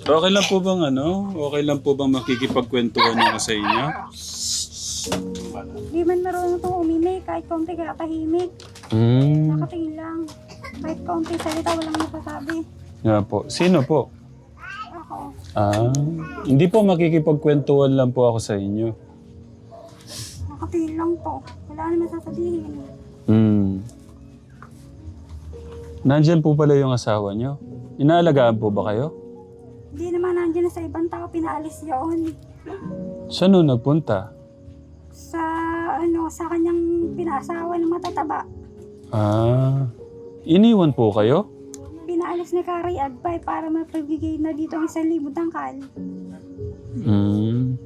Okay lang po bang ano? Okay lang po bang makikipagkwentuhan niya sa inyo? Di man marunong itong umimik, kahit konti kaya tahimik. Hmm. Nakatingin lang. Kahit konti salita, walang nasasabi. Nga po. Sino po? Ako, Ah, hindi po makikipagkwentuhan lang po ako sa inyo. nakatingin lang po. Wala naman sasabihin. Hmm. Nandyan po pala yung asawa niyo. Inaalagaan po ba kayo? Hindi naman nandiyan na sa ibang tao, pinaalis yun. Saan nun nagpunta? Sa, ano, sa kanyang pinaasawa ng matataba. Ah, iniwan po kayo? Pinaalis ni Kari Agbay para mapibigay na dito ang isang libo tangkal. Hmm.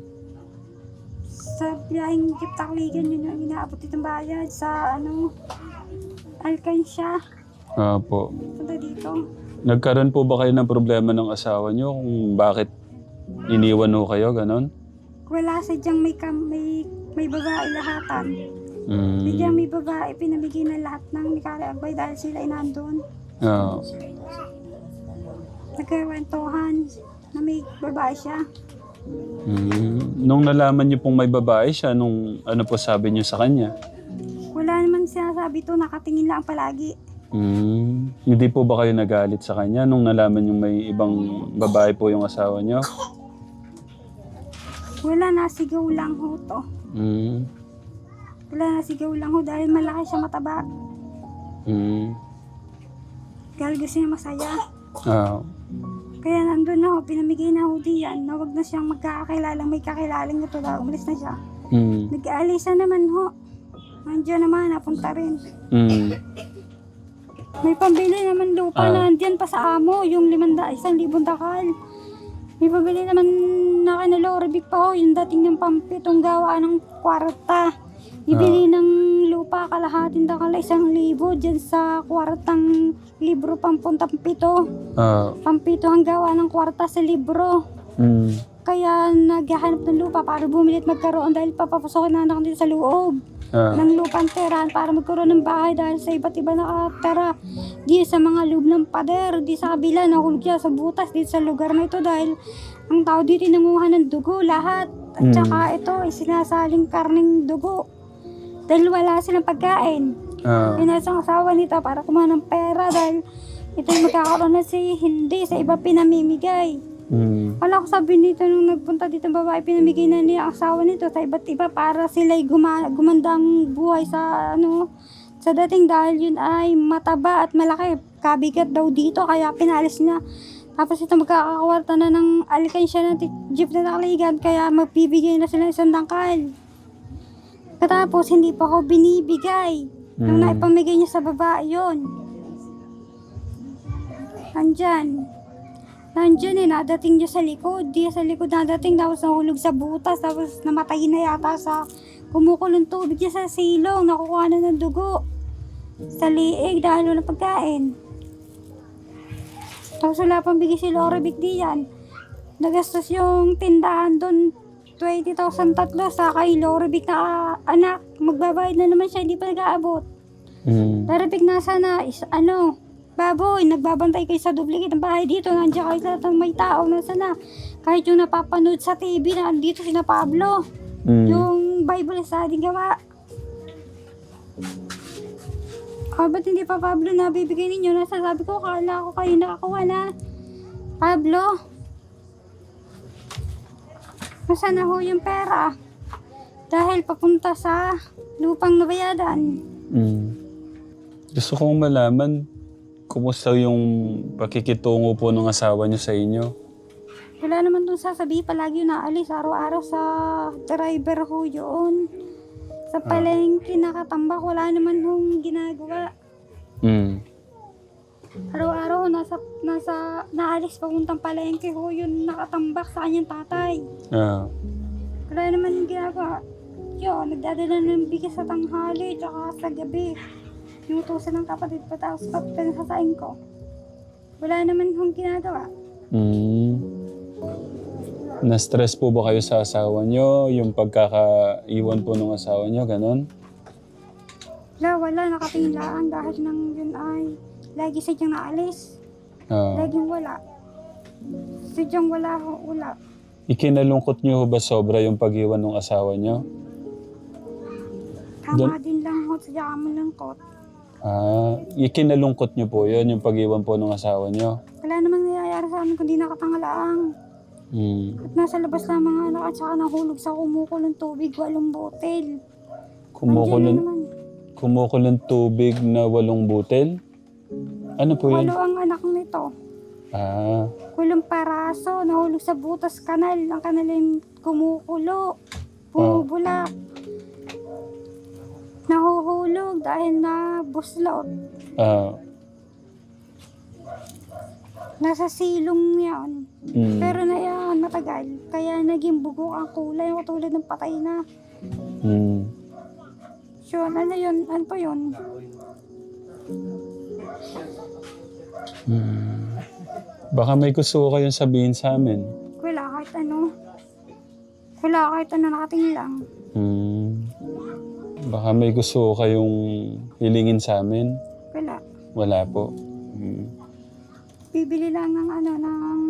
Sa biyaheng Jeep Takligan, yun yung inaabot itong bayad sa, ano, Alkansya. Ah po. Punta dito. Nagkaroon po ba kayo ng problema ng asawa niyo kung bakit iniwan ho kayo, ganon? Wala sadyang may, kam, may, may babae lahatan. Hmm. Bigyan may babae, pinamigay na lahat ng ni Kari Agbay dahil sila ay nandun. Ah. Nagkawentuhan na may babae siya. Hmm. Nung nalaman niyo pong may babae siya, nung ano po sabi niyo sa kanya? Wala naman sinasabi to, nakatingin lang palagi. Hmm. Hindi po ba kayo nagalit sa kanya nung nalaman yung may ibang babae po yung asawa niyo? Wala, nasigaw lang ho to. Hmm. Wala, nasigaw lang ho dahil malaki siya mataba. Hmm. Dahil gusto niya masaya. Ah. Kaya nandun na ho, pinamigay na ho diyan na wag na siyang magkakakilalang may kakilalang ito daw. Umalis na siya. Hmm. Nag-aalisa naman ho. Nandiyan naman, napunta rin. Hmm. May pambili naman lupa Ah. na andyan pa sa amo, yung limanda, isang libong takal. May pambili naman na kinaloribik pa ho, yung dating ng pampitong gawa ng kwarta. Ibili ng lupa kalahating takal isang libo dyan sa kwartang libro pampuntang pito. Ah. Pampito ang gawa ng kwarta sa libro. Hmm. Kaya naghahanap ng lupa para bumili at magkaroon dahil papapasokin na anak dito sa loob Ah. ng lupang tirahan para magkaroon ng bahay dahil sa iba't iba nakatira. Di sa mga loob ng pader, di sa kabila, nahulog siya sa butas, di sa lugar na ito dahil ang tao dito nanguha ng dugo lahat. At Mm. saka ito ay sinasaling karning dugo. Dahil wala silang pagkain. Ah. Pinas ang asawa nito para kumuha ng pera dahil ito yung magkakaroon na si hindi sa iba pinamimigay. Hmm. Wala ko sabi nito nung nagpunta dito ang babae, pinamigay na niya ang asawa nito sa iba't iba para sila'y guma- gumandang buhay sa ano sa dating dahil yun ay mataba at malaki. Kabigat daw dito kaya pinalis niya. Tapos ito magkakawarta na ng alkansya ng ti- jeep na nakaligan kaya magbibigay na sila ng isang dangkal. Katapos hindi pa ako binibigay. Nung Mm. naipamigay niya sa babae yun. Andyan. Nandiyan eh, nadating niya sa likod. Di sa likod nadating, tapos nahulog sa butas, tapos namatay na yata sa kumukulong tubig niya sa silong, nakukuha na ng dugo. Sa liig dahil wala pagkain. Tapos wala pang bigay si Laura Big diyan. Nagastos yung tindahan doon 20,000 tatlo sa kay Laura Big na ah, anak. Magbabayad na naman siya, hindi pa nag-aabot. Hmm. Larabig na sana is ano, baboy, nagbabantay kayo sa duplicate ng bahay dito, nandiyan kayo lahat ng may tao, nasa na. Kahit yung napapanood sa TV na andito si na Pablo, Hmm. yung Bible sa ating gawa. Ah, ba't hindi pa Pablo na bibigay ninyo? Nasasabi ko, kala ko kayo nakakuha na. Pablo? Nasaan na ho yung pera? Dahil papunta sa lupang nabayadan. Hmm. Gusto kong malaman kumusta yung pakikitungo po ng asawa niyo sa inyo. Wala naman dun sasabihin, palagi yung naalis araw-araw sa driver ho yun. Sa palengke nakatambak, wala naman hong ginagawa. Hmm. Araw-araw nasa, nasa, naalis papuntang palengke ho yun nakatambak sa kanyang tatay. Ah. Wala naman ginagawa. Yun, nagdadala ng bigas sa tanghali, tsaka sa gabi. Inutusan ng kapatid pa tapos pa pinasasain ko. Wala naman hong ginagawa. Hmm. Na-stress po ba kayo sa asawa niyo? Yung pagkakaiwan po ng asawa niyo, ganon? Wala, wala, nakatingin lang dahil nang yun ay lagi sa naalis. Ah. Laging wala. Sadyang wala ho, wala. Ikinalungkot niyo ho ba sobra yung pag-iwan ng asawa niyo? Tama Doon- din lang ho, sadya kami langkot. Ah, ikinalungkot niyo po yun, yung pag-iwan po ng asawa niyo. Wala namang nangyayari sa amin kundi nakatangalaang. Hmm. At nasa labas lang mga anak at saka nahulog sa kumukulong tubig, walong botel. Nandiyan na Kumukulong, naman. kumukulong tubig na walong butel? Ano po yun? Walo ang anak nito. Ah, Kulong paraso, nahulog sa butas kanal. Ang kanal ay kumukulo. Bumubulak. Nahuhulog dahil na buslot. ah, Nasa silong yan. mm, Pero na yan, matagal. Kaya naging bugok ang kulay, katulad ng patay na. mm. So, ano yun? Ano pa yun? Hmm. Baka may gusto ko kayong sabihin sa amin. Wala kahit ano. Wala kahit ano nakatingin lang. Hmm. Baka may gusto kayong hilingin sa amin. Wala. Wala po. Hmm. Bibili lang ng ano, ng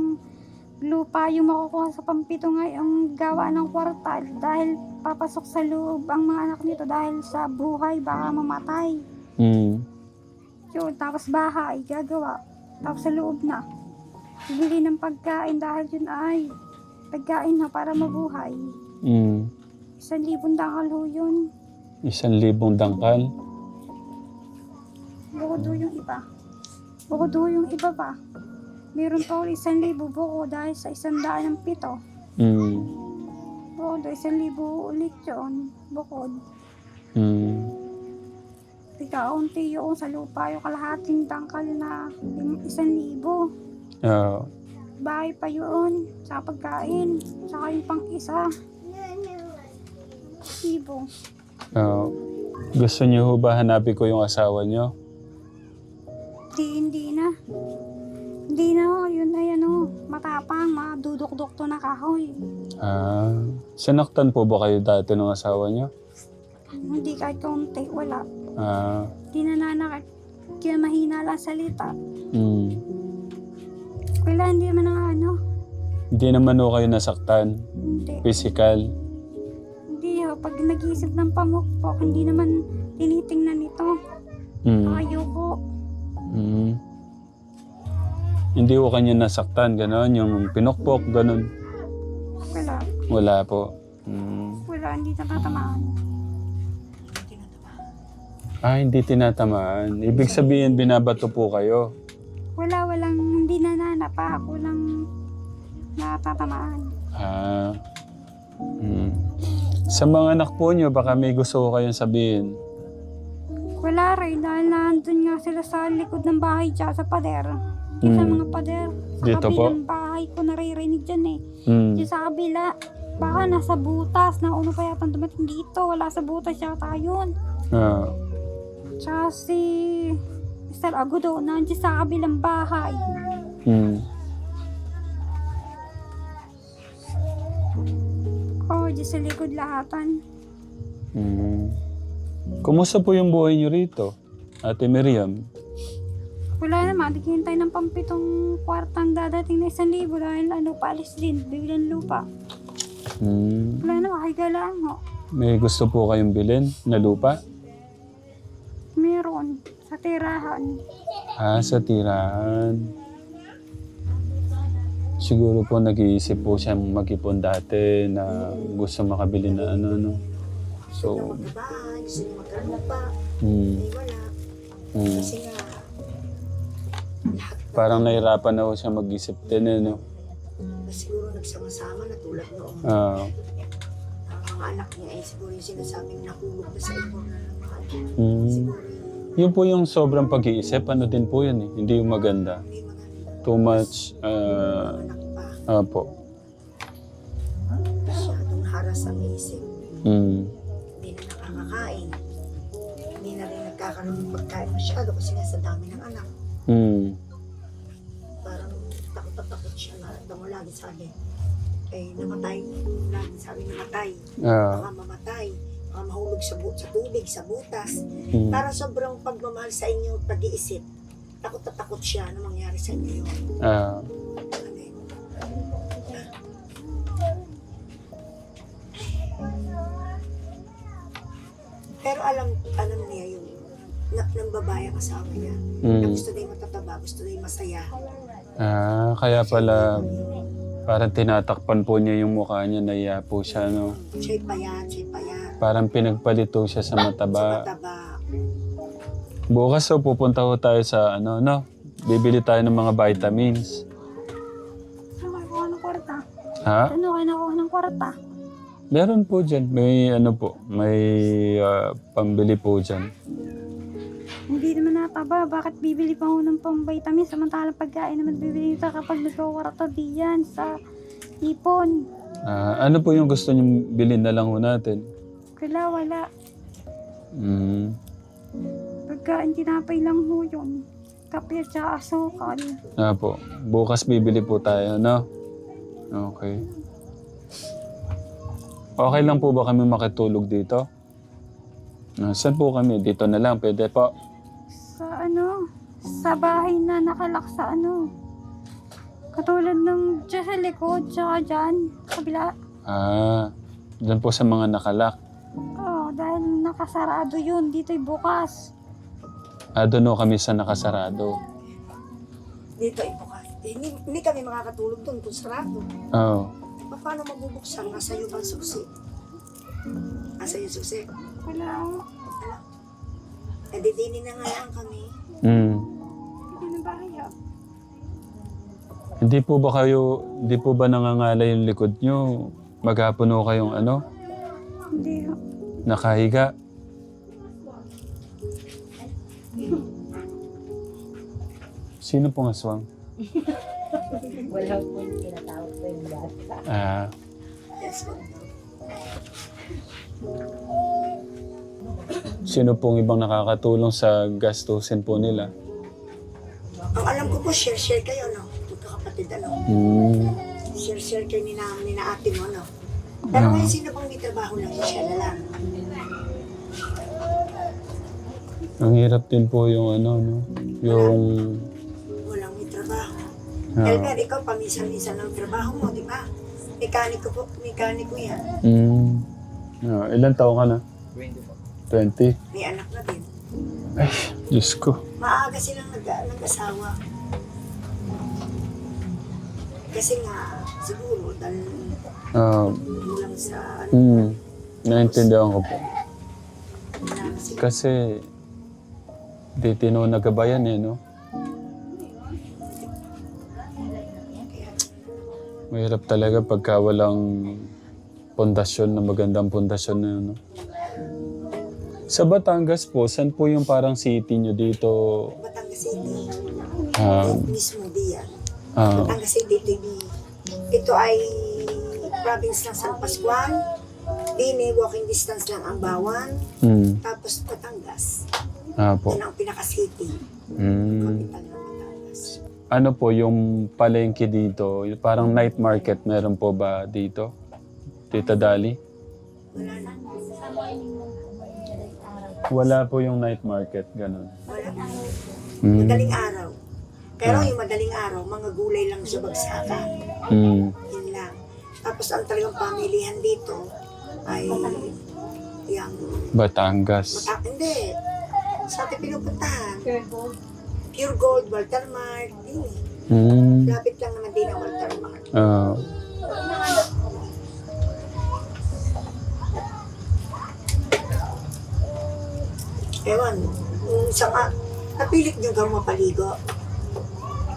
lupa yung makukuha sa pampito ngayong gawa ng kwartal dahil papasok sa loob ang mga anak nito dahil sa buhay baka mamatay. Hmm. Yun, tapos bahay, gagawa. Tapos sa loob na. Bibili ng pagkain dahil yun ay pagkain na para mabuhay. Hmm. Isang libong dangal ho yun. Isang libong dangkal. Bukod ho yung iba. Bukod ho yung iba pa. Meron pa ulit isang libo buko dahil sa isang daan ng pito. Hmm. Bukod ho, isang libo ulit yun. Bukod. Hmm. Ikaunti yung sa lupa yung kalahating tangkal na isang libo. Ah. Bahay pa yun. Sa pagkain. Saka yung pang isa. Libo. Ah. gusto niyo ho ba hanapin ko yung asawa niyo? Di, hindi na. Hindi na ho. Yun ay ano. Matapang. Madudok-dok to na kahoy. Ah. Sinaktan po ba kayo dati ng asawa niyo? Hindi kahit kaunti. Wala. Ah. Di na nanakit. Kaya mahina lang salita. Hmm. Wala, hindi naman na ano. Hindi naman ho kayo nasaktan. Hindi. Physical. Pag nag-iisip ng pamukpok, hindi naman tinitingnan ito. Hmm. Ayoko. Hmm. Hindi ko kanya nasaktan, gano'n, yung pinokpok, gano'n. Wala. Wala po. Hmm. Wala, hindi natatamaan. Ah, hindi tinatamaan. Ibig sabihin, binabato po kayo. Wala, walang, hindi na nanapa. Ako lang natatamaan. Ah. Hmm. Sa mga anak po niyo, baka may gusto ko kayong sabihin. Wala rin, dahil nandun nga sila sa likod ng bahay tsaka sa pader. Yung sa Hmm. mga pader. Sa Dito po? kabilang bahay ko naririnig dyan eh. Hmm. Yung sa kabila, baka nasa butas. Nauna pa yata dumating dito. Wala sa butas yata yun. Ah. Tsaka si Mr. Agudo, nandiyan sa kabilang bahay. Hmm. Oh, dyan sa likod lahatan. Hmm. Kumusta po yung buhay niyo rito, Ate Miriam? Wala naman, naghihintay ng pampitong kwartang dadating na isang libo dahil ano, paalis din, bibilan lupa. Hmm. Wala naman, kahiga lang ho. May gusto po kayong bilhin na lupa? Meron, sa tirahan. Ah, sa tirahan. Siguro po nag-iisip po siyang mag-ipon dati na gusto makabili na ano, no? So, bahay, gusto niya magkaroon na pa, eh wala. Kasi nga, lahat Parang nahirapan na po siya mag-isip din, eh, no? na siguro nagsama-sama na tulad noong Ah, ang mga anak niya, eh siguro yung sinasabing nahulog na sa ipon na mga anak. Yun po yung sobrang pag-iisip, ano din po yun eh. Hindi yung maganda. hindi. Too much, ah, Anak pa, apo. masyadong haras ang isip. Hmm. Hindi na nakakakain. Hindi na rin nagkakaroon ng pagkain masyado kasi nga sa dami ng anak. Hmm. Parang takot na takot siya. Nakita mo lagi sabi, eh namatay. Lagi sabi namatay. Ah, Baka mamatay. Baka mahulog sa, bu- sa tubig, sa butas. hmm. Para sobrang pagmamahal sa inyo, pag-iisip, takot na takot siya na mangyari sa inyo yun. Ah. Pero alam alam niya yung na, ng babae ang asawa niya. Mm. Na gusto niya matataba, gusto niya masaya. Ah, kaya pala parang tinatakpan po niya yung mukha niya, naiya po siya, no? Siya'y payat, siya'y payat. Parang pinagpalito siya sa mataba. Sa mataba. Bukas so pupunta ko tayo sa ano, no? Bibili tayo ng mga vitamins. Ano kayo kuha ng kwarta? Ha? Ano kayo nakuha ng kwarta? Meron po dyan. May ano po, may ah, pambili po dyan. Hindi naman nataba. Bakit bibili pa ako ng pang-vitamin samantalang pagkain naman bibili ka kapag nagkakwarta diyan sa ipon. Ah, ano po yung gusto niyo bilhin na lang ho natin? Wala, wala. Mm. Pagkain tinapay lang ho yun. Kape at saka asukal. Ah po. Bukas bibili po tayo, no? Okay. Okay lang po ba kami makitulog dito? Ah, saan po kami? Dito na lang. Pwede po. Sa ano? Sa bahay na nakalak sa ano? Katulad ng dyan sa likod, tsaka dyan, kabila. Ah, dyan po sa mga nakalak. Oo, dahil nakasarado yun. Dito'y bukas. Ah, doon ho kami sa nakasarado. Dito ay bukas. Eh, Hindi, hindi kami makakatulog doon kung sarado. Oo. Pa- Paano mabubuksan? Nasa iyo ba ang susi? Nasa iyo susi? Wala ako. Eh, didini na nga lang kami. Mm. Hindi na bahay ah. Hindi po ba kayo, hindi po ba nangangala yung likod nyo? Maghapon ho kayong ano? Hindi. ah. Nakahiga? Sino pong aswang? Wala po yung tinatawag ko yung bata. Ah, sino pong ibang nakakatulong sa gastusin po nila? Ang alam ko po, share-share kayo, no? Magkakapatid, ano? Hmm. Share-share kayo ni, na, ni na ate mo, no? Pero ngayon, sino pang may trabaho lang siya na lang? Ang hirap din po yung ano, no? Yung... Trabaho. Ah, Elmer, ikaw paminsan-minsan ang trabaho mo, di ba? Mekaniko po, mekaniko yan. mm, ah, ilan taon ka na? 20 May anak na din. Ay, Diyos ko. Maaga silang nag nag-asawa. Kasi nga, siguro, dahil Ah, kulang sa, ano, mm, naintindihan ko po. na sila. Kasi, di tino nagabayan eh, no? Mahirap talaga pagka walang pundasyon na magandang pundasyon na ano. Sa Batangas po, saan po yung parang city nyo dito? Batangas City, Ah, mismo diyan. ah, Batangas City, TV. Ito ay province ng San Pascual. Dini, walking distance lang ang Bawan. mm, Tapos Batangas. ah po. Yan ang pinaka-city. Mm. Capital ng. Ano po yung palengke dito? Parang night market meron po ba dito? Tita Dali? Wala na. Wala po yung night market, ganun. Wala. Mm. Madaling araw. Pero Ah. yung madaling araw, mga gulay lang sa bagsakan. Mm. Yun lang. Tapos ang talagang pamilihan dito ay yung Batangas. mata hindi. Sa ating pinupuntahan. Pure Gold, Walter Mart. Eh. Mm. Lapit lang naman din ang Walter Mart. Ah. Ewan, yung sa ka, napilit nyo gawang mapaligo.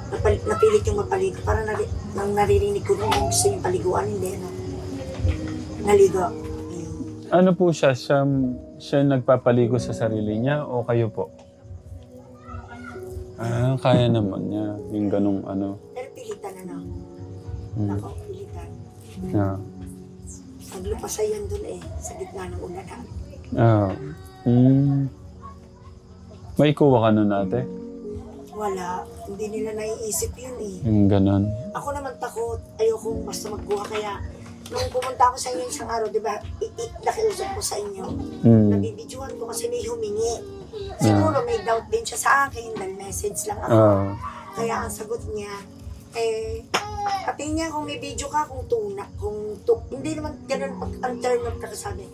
Napal, napilit yung mapaligo. Para nari, nang naririnig ko nung gusto yung paliguan, hindi na. Naligo. Ayun. Ano po siya? Siya, siya nagpapaligo sa sarili niya o kayo po? Ah, kaya naman niya. Yung ganong ano. Pero pilitan na no. Mm. Ako, pilitan. Ah. Naglupasa yun dun eh, sa gitna ng ulanan. Ah. Mm. May kuha ka nun ate? Wala, hindi nila naiisip yun eh. Yung ganon. Ako naman takot, ayokong basta magkuha kaya nung pumunta ako sa inyo isang araw, di ba, i- i- nakiusap ko sa inyo, Mm. nabibidyohan ko kasi may humingi. Siguro may doubt din siya sa akin dahil message lang ako. Ah. Kaya ang sagot niya, eh, pati niya kung may video ka, kung tuna, kung tu, hindi naman ganun pag ang term ng kakasabi.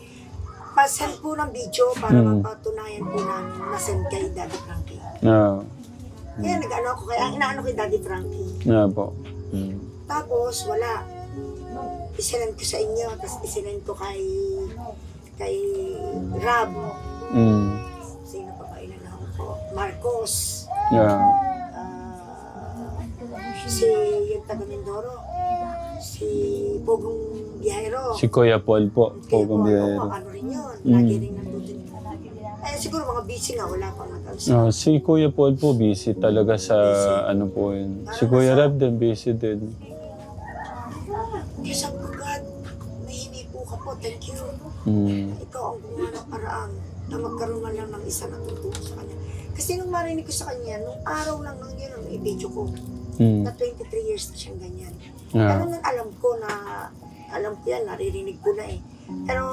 pasend po ng video para Mm. mapatunayan po namin na send kay Daddy Frankie. Ah, Kaya nag-ano ako, kaya ang inaano kay Daddy Frankie. nga po. Mm. Tapos, wala. Isinend ko sa inyo, tapos isinend ko kay kay Rab. Mm. Marcos. Yeah. Ah, si yung taga Mindoro. Si Pogong Biyahero. Si Kuya Paul po. Pogong po, Biyahero. ano, rin yun. Mm. Lagi rin nandun. Eh, siguro mga busy nga, wala pang nag-alsa. Ah, si Kuya Paul po busy talaga sa ano po yun. Si Kuya Rab din busy din. God, nahingi po thank you. Mm. Ikaw ang gumawa ng paraan na magkaroon man lang ng isa na tutulong sa kanya. Kasi nung marinig ko sa kanya, nung araw lang nang yun, ang i-video ko, Mm. na 23 years na siyang ganyan. Yeah. Pero nung alam ko na, alam ko yan, naririnig ko na eh. Pero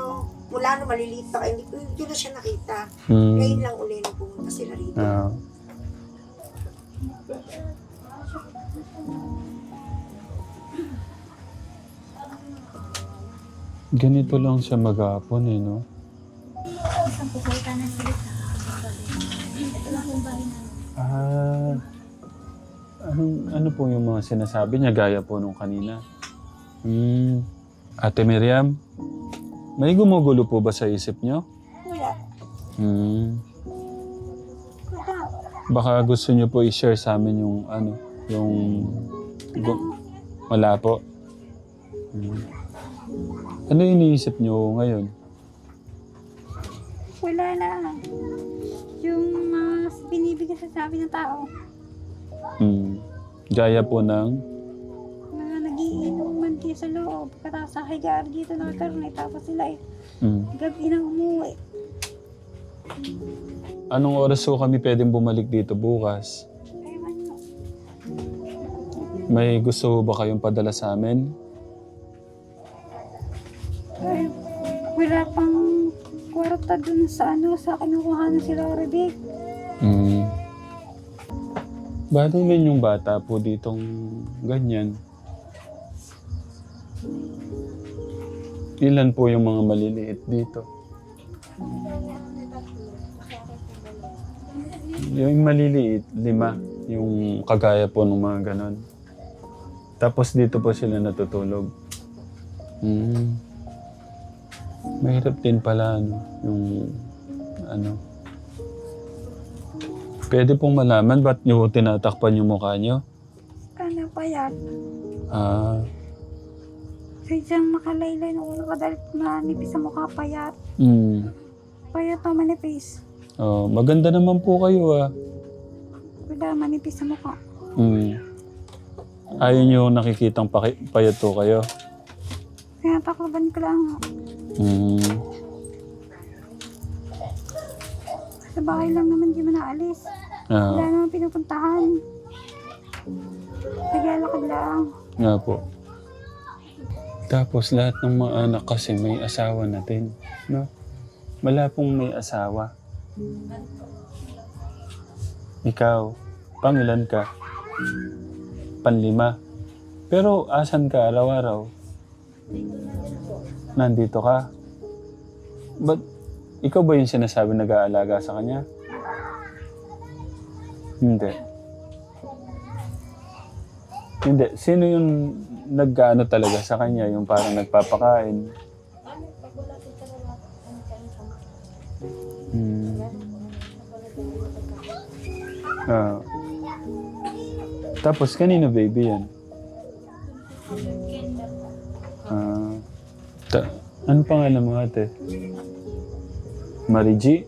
mula nung maliliit pa hindi ko hindi na siya nakita. Ngayon Mm. lang uli nung pumunta sila rito. Ah. Ganito lang siya maghapon eh, no? Ah, anong, ano po yung mga sinasabi niya gaya po nung kanina? Hmm. Ate Miriam, may gumugulo po ba sa isip niyo? Wala. Hmm. Baka gusto niyo po i-share sa amin yung ano, yung... wala po. Hmm. Ano iniisip niyo ngayon? Wala na. Yung mga binibigay sa sabi ng tao. Hmm. Gaya po ng... Mga nagiinuman kayo sa loob. Pagkatapos sa higaan dito nakakaroon eh. Tapos sila eh. Hmm. Gabi na umuwi. Anong oras po kami pwedeng bumalik dito bukas? Ewan mo. May gusto ba kayong padala sa amin? Ay, wala pang kwarta dun sa ano, sa kinukuha na sila Rebig. Mm. Bali rin yung bata po ditong ganyan. Ilan po yung mga maliliit dito? Yung maliliit, lima. Yung kagaya po ng mga ganon. Tapos dito po sila natutulog. Mm. Mahirap din pala, ano, yung ano, Pwede pong malaman ba't nyo tinatakpan yung mukha nyo? Kana payat. Ah, Sa isang nakalaylay na ulo kadalit manipis sa mukha payat. mm. Payat na manipis. Oh, maganda naman po kayo ah. Wala manipis sa mukha. Mm. Ayaw nyo nakikitang paki- payat to kayo? Kaya takloban ko lang. Mm. Sa bahay lang naman di mo naalis. Wala Ah, naman pinupuntahan. Naglalakad lang. nga po. Tapos lahat ng mga anak kasi may asawa na din. No? Wala pong may asawa. Ikaw, pangilan ka? Panlima. Pero asan ka araw-araw? Nandito ka? Ba't ikaw ba yung sinasabi nag-aalaga sa kanya? Hindi. Hindi. Sino yung nag-ano talaga sa kanya? Yung parang nagpapakain? Hmm. Ah. Tapos kanino baby yan? Ta- ano pangalan mo ate? Marie G?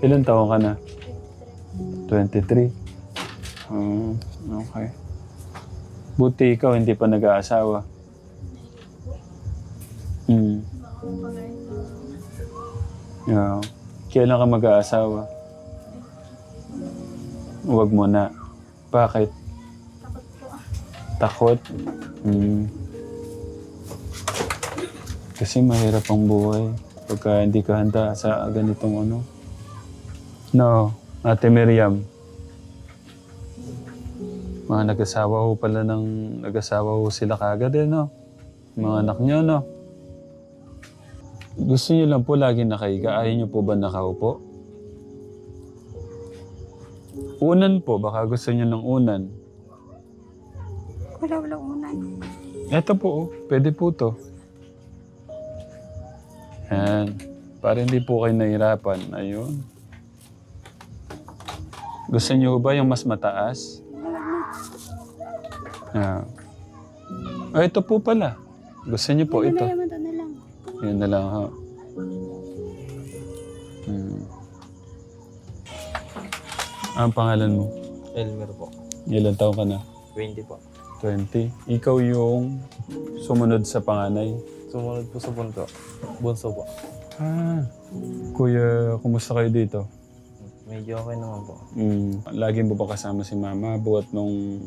Ilan taon ka na? 23. Ah, okay. Buti ikaw hindi pa nag-aasawa. Hmm. Yeah. Kailan ka mag-aasawa? Huwag mo na. Bakit? Takot? Hmm. Kasi mahirap ang buhay pagka hindi ka handa sa ganitong ano. No, Ate Miriam. Mga nag-asawa ho pala ng nag-asawa ho sila kagad eh, no? Mga anak niyo, no? Gusto niyo lang po lagi nakahiga. Ayaw niyo po ba nakaupo? Unan po. Baka gusto niyo ng unan. Wala, wala unan. Eto po, oh. pwede po to. Yan. Para hindi po kayo nahirapan. Ayun. Gusto niyo ba yung mas mataas? Yeah. Ah, ito po pala. Gusto niyo po ito. Yaman to na lang. Yun na lang ha. Hmm. Ang pangalan mo? Elmer po. Ilan taon ka na? 20 po. 20. Ikaw yung sumunod sa panganay. Sumunod po sa bunso. Bunso po. Ah, kuya, kumusta kayo dito? Medyo okay naman po. Mm, lagi mo ba kasama si mama buhat nung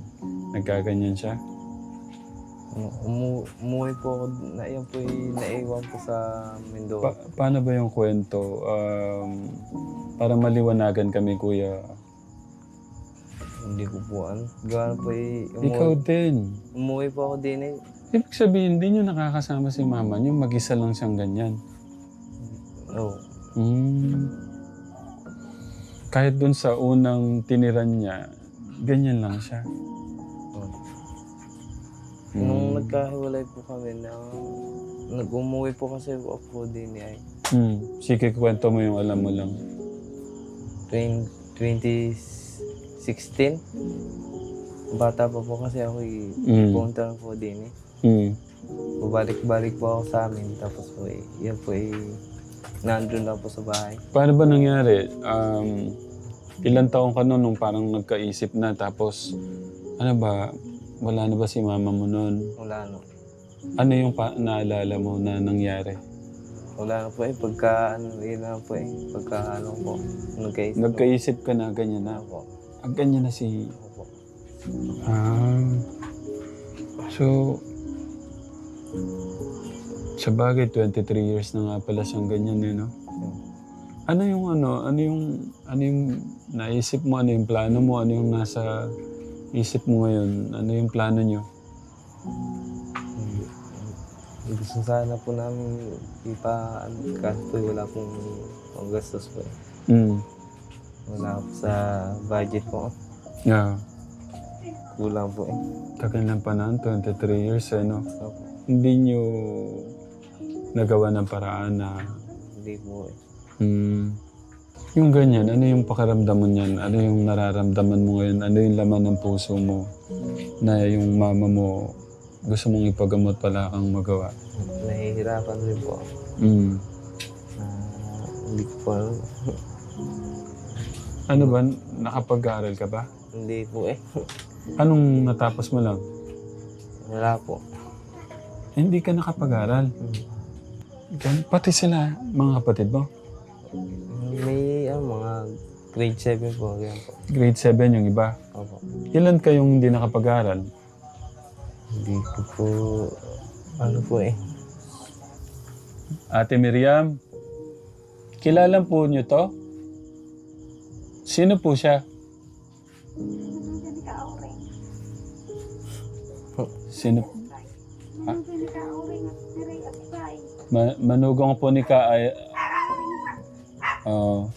nagkaganyan siya? Ano, Umu umuwi po ako, na, yan po naiwan po sa Mindoro. Pa- paano ba yung kwento? Um, para maliwanagan kami, kuya. Hindi ko po ano. Gano'n po eh. Ikaw Umuwi, din. umuwi po ako din eh. Ibig sabihin, hindi nyo nakakasama si mama nyo, mag-isa lang siyang ganyan. Oo. Mm. Kahit dun sa unang tiniran niya, ganyan lang siya. Oo. Mm. Nung nagkahiwalay po kami na nag-umuwi po kasi ako din eh. ay Mm. Sige, kwento mo yung alam mo lang. 20, 2016. Bata pa po kasi ako eh. Mm. Pumunta lang po din eh. Mm. Babalik-balik po ako sa amin. Tapos po eh, yan po eh, nandun lang po sa bahay. Paano ba nangyari? Um, ilan taong ka noon nung parang nagkaisip na tapos ano ba, wala na ba si mama mo noon? Wala no. Ano yung pa- naalala mo na nangyari? Wala na po eh, pagka ano, yun na po eh. Pagka ano po, nagkaisip po. Nagkaisip ka na ganyan na. Ako. Ah, ganyan na si... Ako. Ah. So, sa bagay, 23 years na nga pala siyang ganyan eh, no? Ano yung ano, ano yung, ano yung naisip mo, ano yung plano mo, ano yung nasa isip mo ngayon, ano yung plano nyo? Gusto sana po namin ipa, ano, kasi po wala pong panggastos po eh. Mm. Wala po sa budget po. Yeah. Kulang po eh. Tagal ng panahon, 23 years, eh, no? Opo. Hindi nyo nagawa ng paraan na Hindi po eh. Hmm. Yung ganyan, ano yung pakiramdam mo niyan? Ano yung nararamdaman mo ngayon? Ano yung laman ng puso mo na yung mama mo gusto mong ipagamot pala kang magawa? Nahihirapan rin po ako. Hmm. Na hindi ko alam. Ano ba? Nakapag-aaral ka ba? Hindi po eh. Anong natapos mo lang? Wala po. Hindi ka nakapag-aaral. Gan- Pati sila, mga kapatid mo. May ano, mga grade 7 po. Yan po. Grade 7 yung iba. Opo. Ilan kayong hindi nakapag-aaral? Hindi ko po, ano po eh. Ate Miriam, kilala po niyo to? Sino po siya? Sino? Ma manugong po ni Ka ay... Oo.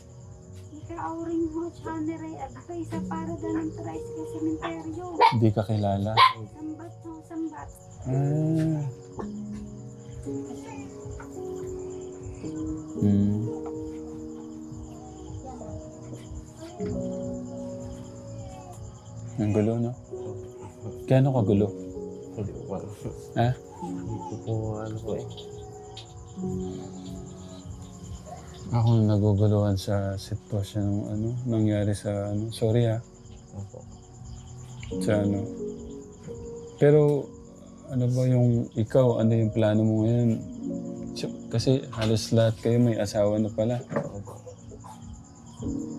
Ika-auring ho, siya ni Ray Agpay sa para ng Trice sa sementeryo. Hindi ka kilala. Sambat ho, sambat. Ah. Hmm. Ang gulo, no? Kano ka gulo? Hindi ko alam. Ha? Hindi ko po ano po eh. Ako naguguluhan sa sitwasyon ng ano, nangyari sa ano. Sorry ha. Opo. Sa ano. Pero ano ba yung ikaw, ano yung plano mo ngayon? Si- Kasi halos lahat kayo may asawa na pala. Opo.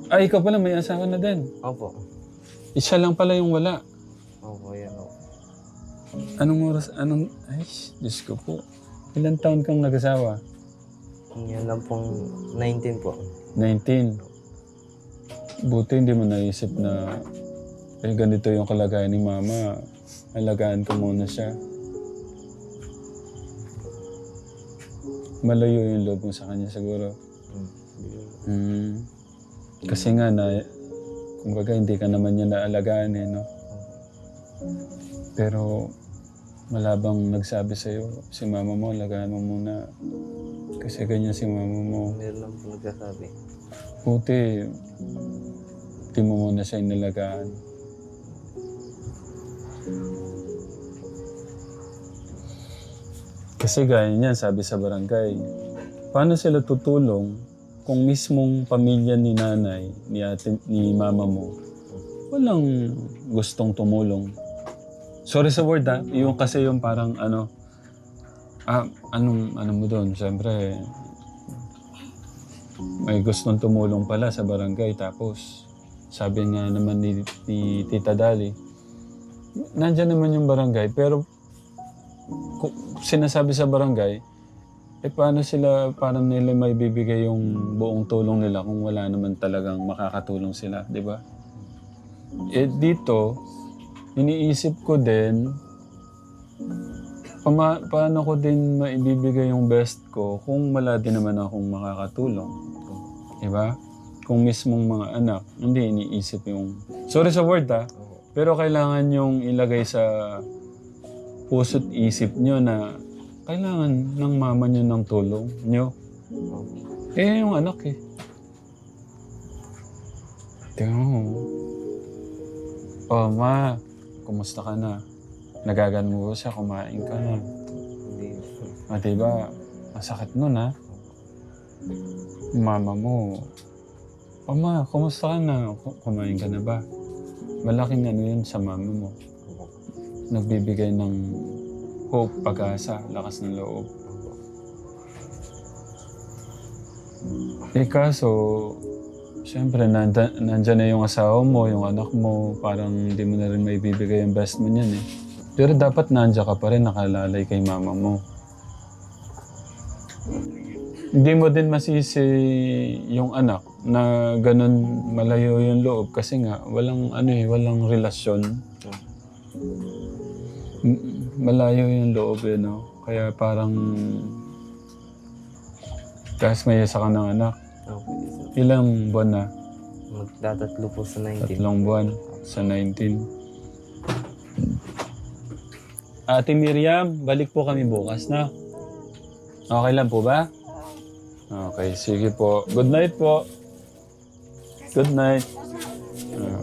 Ah, ikaw pala may asawa na din. Opo. Isa lang pala yung wala. Anong oras, anong, ay, Diyos ko po. Ilan taon kang nag-asawa? Yan lang pong 19 po. 19. Buti hindi mo naisip na, eh ganito yung kalagayan ni mama. Alagaan ko muna siya. malayo yung loob mo sa kanya siguro. Mm. Kasi nga na, kumbaga hindi ka naman niya naalagaan eh, no? Pero malabang nagsabi sa'yo, si mama mo, alagaan mo muna. Kasi ganyan si mama mo. Meron lang po nagsasabi. Buti, di mo muna siya inalagaan. Kasi gaya niyan, sabi sa barangay, paano sila tutulong kung mismong pamilya ni nanay, ni, ate, ni mama mo, walang gustong tumulong. Sorry sa word ha, yung kasi yung parang ano, ah, anong, ano mo doon, siyempre, may gustong tumulong pala sa barangay tapos sabi nga naman ni, ni Tita Dali, nandyan naman yung barangay pero sinasabi sa barangay, eh paano sila, paano nila may bibigay yung buong tulong nila kung wala naman talagang makakatulong sila, di ba? Eh dito, iniisip ko din, pama, paano ko din maibibigay yung best ko kung wala din naman akong makakatulong. Di ba? Kung mismong mga anak, hindi iniisip yung... Sorry sa word Opo. pero kailangan yung ilagay sa puso't isip nyo na kailangan ng mama nyo ng tulong nyo. Eh, yung anak eh. Tingnan mo. Oh, ma, kumusta ka na? Nagagan mo ba siya? Kumain ka na. Hindi. Ah, diba? Masakit nun, ha? Mama mo. Oh, ma, kumusta ka na? Ku- Kumain ka na ba? Malaking ano yun sa mama mo. Nagbibigay ng hope, pag-asa, lakas ng loob. Eh kaso, siyempre, nanda, nandyan na yung asawa mo, yung anak mo, parang hindi mo na rin may bibigay yung best mo niyan eh. Pero dapat nandiyan ka pa rin nakalalay kay mama mo. Hindi mo din masisi yung anak na ganun malayo yung loob kasi nga walang ano eh, walang relasyon. Malayo yung loob eh, no? Kaya parang kahit may isa ka ng anak. Ilang buwan na? Magtatatlo po sa 19. Tatlong buwan sa 19. Ate Miriam, balik po kami bukas na. Okay lang po ba? Okay, sige po. Good night po. Good night. Ah.